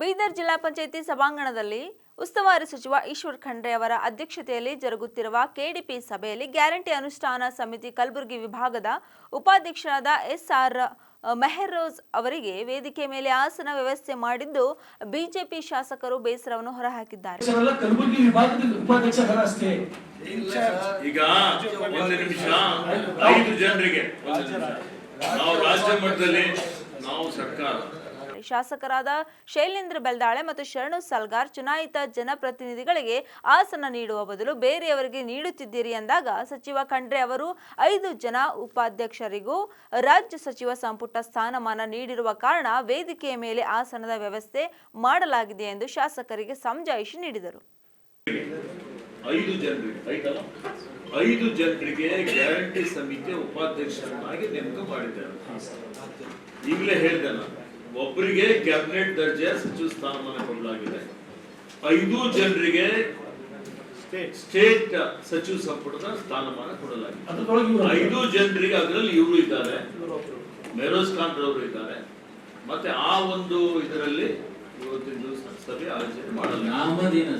ಬೀದರ್ ಜಿಲ್ಲಾ ಪಂಚಾಯಿತಿ ಸಭಾಂಗಣದಲ್ಲಿ ಉಸ್ತುವಾರಿ ಸಚಿವ ಈಶ್ವರ್ ಖಂಡ್ರೆ ಅವರ ಅಧ್ಯಕ್ಷತೆಯಲ್ಲಿ ಜರುಗುತ್ತಿರುವ ಕೆಡಿಪಿ ಸಭೆಯಲ್ಲಿ ಗ್ಯಾರಂಟಿ ಅನುಷ್ಠಾನ ಸಮಿತಿ ಕಲಬುರಗಿ ವಿಭಾಗದ ಉಪಾಧ್ಯಕ್ಷರಾದ ಎಸ್ಆರ್ ಮೆಹರೋಜ್ ಅವರಿಗೆ ವೇದಿಕೆ ಮೇಲೆ ಆಸನ ವ್ಯವಸ್ಥೆ ಮಾಡಿದ್ದು ಬಿಜೆಪಿ ಶಾಸಕರು ಬೇಸರವನ್ನು ಹೊರಹಾಕಿದ್ದಾರೆ. ಅಧ್ಯಕ್ಷರಲ್ಲ ಕಲಬುರಗಿ ವಿಭಾಗದ ಉಪಾಧ್ಯಕ್ಷರ ಈಗ ಒಂದು ನಿಮಿಷ ಐದು ಜನರಿಗೆ ಒಂದು ನಿಮಿಷ. ನಾವು ರಾಜ್ಯ ಮಟ್ಟದಲ್ಲಿ ನಾವು ಸರ್ಕಾರ ಶಾಸಕರಾದ ಶೈಲೇಂದ್ರ ಬೆಲ್ದಾಳೆ ಮತ್ತು ಶರಣು ಸಲ್ಗಾರ್ ಚುನಾಯಿತ ಜನಪ್ರತಿನಿಧಿಗಳಿಗೆ ಆಸನ ನೀಡುವ ಬದಲು ಬೇರೆಯವರಿಗೆ ನೀಡುತ್ತಿದ್ದೀರಿ ಎಂದಾಗ ಸಚಿವ ಖಂಡ್ರೆ ಅವರು ಐದು ಜನ ಉಪಾಧ್ಯಕ್ಷರಿಗೂ ರಾಜ್ಯ ಸಚಿವ ಸಂಪುಟ ಸ್ಥಾನಮಾನ ನೀಡಿರುವ ಕಾರಣ ವೇದಿಕೆಯ ಮೇಲೆ ಆಸನದ ವ್ಯವಸ್ಥೆ ಮಾಡಲಾಗಿದೆ ಎಂದು ಶಾಸಕರಿಗೆ ಸಮಜಾಯಿಷಿ ನೀಡಿದರು. ಐದು ಜನರಿಗೆ ಐದು ಜನರಿಗೆ ಗ್ಯಾರಂಟಿ ಸಮಿತಿಯ ಉಪಾಧ್ಯಕ್ಷರನ್ನಾಗಿ ನೇಮಕ ಮಾಡಿದ್ದಾರೆ. ಈಗಲೇ ಹೇಳಿದೆ ನಾನು. ಒಬ್ಬರಿಗೆ ಕ್ಯಾಬಿನೆಟ್ ದರ್ಜೆಯ ಸಚಿವ ಸ್ಥಾನಮಾನ ಕೊಡಲಾಗಿದೆ. ಐದು ಜನರಿಗೆ ಸ್ಟೇಟ್. ಸಚಿವ ಸಂಪುಟದ ಸ್ಥಾನಮಾನ ಕೊಡಲಾಗಿದೆ. ಐದು ಜನರಿಗೆ ಅದರಲ್ಲಿ ಇವರು ಇದ್ದಾರೆ. ಮೆರೋಜ್ ಖಾನ್ ರವರು ಇದ್ದಾರೆ. ಮತ್ತೆ ಆ ಒಂದು ಇದರಲ್ಲಿ ಇವತ್ತಿನ ದಿವಸ ಸಭೆ ಆಯೋಜನೆ ಮಾಡಲಾಗಿದೆ.